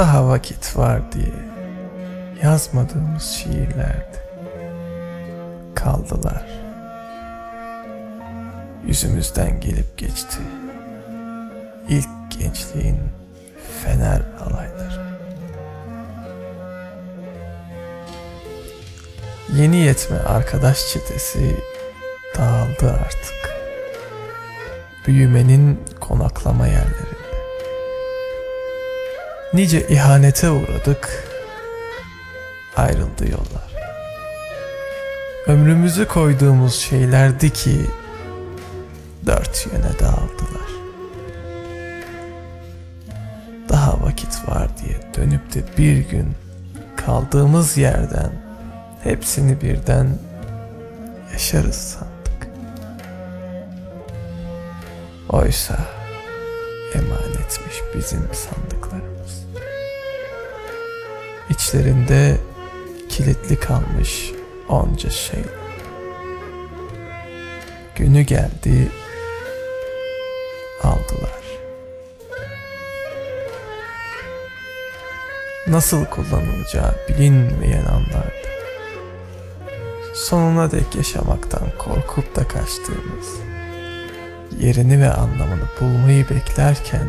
Daha vakit var diye yazmadığımız şiirlerdi. Kaldılar. Yüzümüzden gelip geçti. İlk gençliğin fener alayları. Yeni yetme arkadaş çetesi dağıldı artık. Büyümenin konaklama yerlerinde. Nice ihanete uğradık, ayrıldı yollar. Ömrümüzü koyduğumuz şeylerdi ki dört yöne dağıldılar. Daha vakit var diye dönüp de bir gün kaldığımız yerden hepsini birden yaşarız sandık. Oysa emanetmiş bizim sandıklarımız. İçlerinde kilitli kalmış onca şey. Günü geldi, aldılar. Nasıl kullanılacağı bilinmeyen anlardı. Sonuna dek yaşamaktan korkup da kaçtığımız, yerini ve anlamını bulmayı beklerken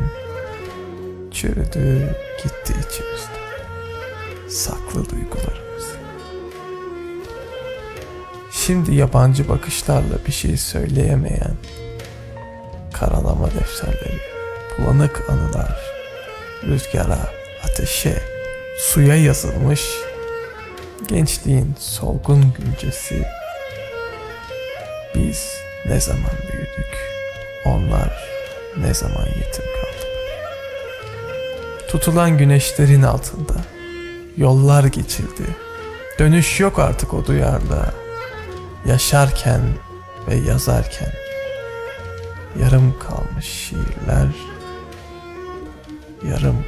çürüdü gitti içimizde. Saklı duygularımız. Şimdi yabancı bakışlarla bir şey söyleyemeyen karalama defterleri, bulanık anılar, rüzgara, ateşe, suya yazılmış gençliğin solgun güncesi. Biz ne zaman büyüdük, onlar ne zaman yetim kaldı. Tutulan güneşlerin altında yollar geçildi. Dönüş yok artık o duyarda. Yaşarken ve yazarken yarım kalmış şiirler yarım